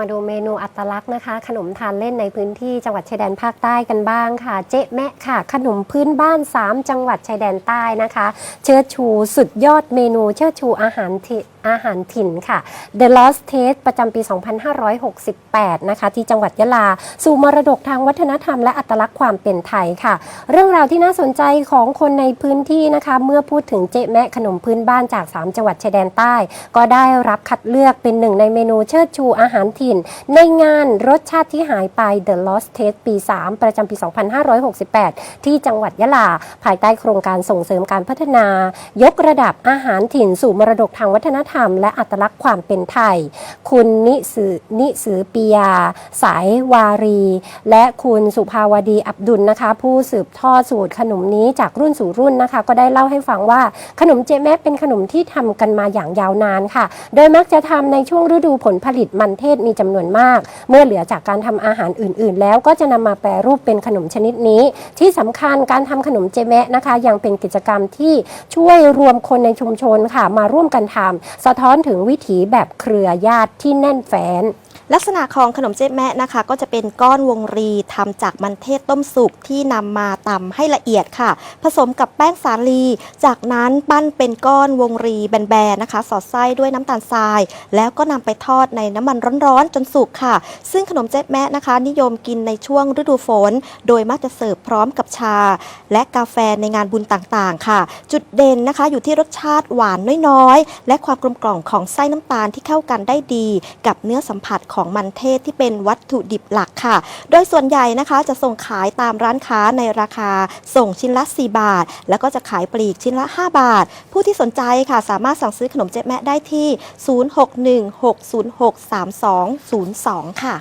มาดูเมนูอัตลักษณ์นะคะ ขนมทานเล่นในพื้นที่จังหวัดชายแดนภาคใต้กันบ้างค่ะ เจ๊แมะค่ะ ขนมพื้นบ้าน 3 จังหวัดชายแดนใต้นะคะ เชิดชูสุดยอดเมนูเชิดชูอาหารทิอาหารถิ่นค่ะ The Lost Taste ประจำปี 2568 นะคะ ที่จังหวัดยะลา สู่มรดกทางวัฒนธรรมและอัตลักษณ์ความเป็นไทยค่ะ เรื่องราวที่น่าสนใจของคนในพื้นที่นะคะ เมื่อพูดถึงเจ๊แมะขนมพื้นบ้านจาก 3 จังหวัดชายแดนใต้ ก็ได้รับคัดเลือกเป็นหนึ่งในเมนูเชิดชูอาหารถิ่นในงานรสชาติที่หายไป The Lost Taste ปี 3 ประจำปี 2568 ที่จังหวัดยะลา ภายใต้โครงการส่งเสริมการพัฒนา ยกระดับอาหารถิ่นสู่มรดกทางวัฒนธรรม และอัตลักษณ์ความเป็นไทย คุณนิสือนิสือปียา สายวารี และคุณสุภาวดีอับดุลนะคะ ผู้สืบทอดสูตรขนมนี้จากรุ่นสู่รุ่นนะคะ ก็ได้เล่าให้ฟังว่าขนมเจแม่เป็นขนมที่ทำกันมาอย่างยาวนานค่ะ โดยมักจะทำในช่วงฤดูผลผลิตมันเทศมีจำนวนมาก เมื่อเหลือจากการทำอาหารอื่น ๆ แล้วก็จะนำมาแปรรูปเป็นขนมชนิดนี้ ที่สำคัญการทำขนมเจแมะนะคะ ยังเป็นกิจกรรมที่ช่วยรวมคนในชุมชนค่ะมาร่วมกันทำสะท้อนถึงวิถีแบบเครือญาติที่แน่นแฟน ลักษณะของขนมเจ๊แมะนะคะ ก็จะเป็นก้อนวงรีทำจากมันเทศต้มสุกที่นำมาตำให้ละเอียดค่ะ ผสมกับแป้งสาลี จากนั้นปั้นเป็นก้อนวงรีแบนๆนะคะ สอดไส้ด้วยน้ำตาลทราย แล้วก็นำไปทอดในน้ำมันร้อนๆจนสุกค่ะ ซึ่งขนมเจ๊แมะนะคะ นิยมกินในช่วงฤดูฝน โดยมักจะเสิร์ฟพร้อมกับชา และกาแฟในงานบุญต่างๆ ค่ะ จุดเด่นนะคะ อยู่ที่รสชาติหวานน้อยๆ และความกลมกล่อมของไส้น้ำตาลที่เข้ากันได้ดี กับเนื้อสัมผัสของของมันเทศที่เป็นวัตถุดิบหลักค่ะ โดยส่วนใหญ่นะคะจะส่งขายตามร้านค้าในราคาส่งชิ้นละ 4 บาท แล้วก็จะขายปลีกชิ้นละ 5 บาท ผู้ที่สนใจค่ะสามารถสั่งซื้อขนมเจ๊แมะได้ที่ 0616063202 ค่ะ